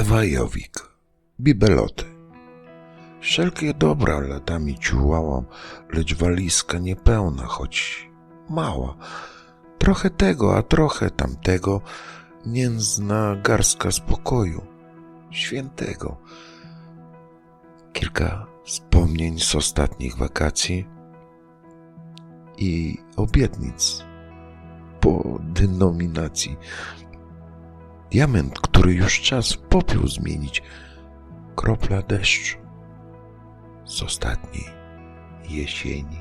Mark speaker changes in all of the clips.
Speaker 1: Ewa Jowik, bibeloty. Wszelkie dobra latami ciułałam, lecz walizka niepełna, choć mała. Trochę tego, a trochę tamtego, niezna garstka spokoju, świętego. Kilka wspomnień z ostatnich wakacji i obietnic po denominacji. Diament, który już czas w popiół zmienić. Kropla deszczu z ostatniej jesieni.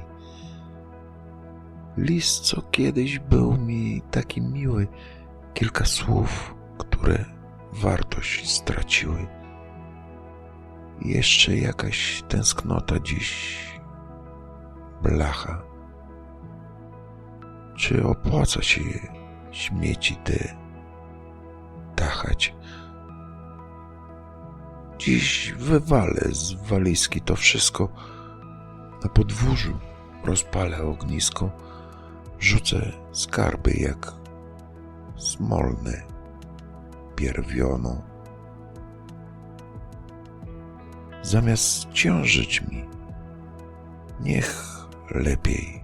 Speaker 1: List, co kiedyś był mi taki miły, kilka słów, które wartość straciły. Jeszcze jakaś tęsknota dziś, blacha. Czy opłaca się śmieci te Dziś wywalę z walizki to wszystko. Na podwórzu rozpalę ognisko, rzucę skarby jak smolne pierwiono. Zamiast ciążyć mi, niech lepiej.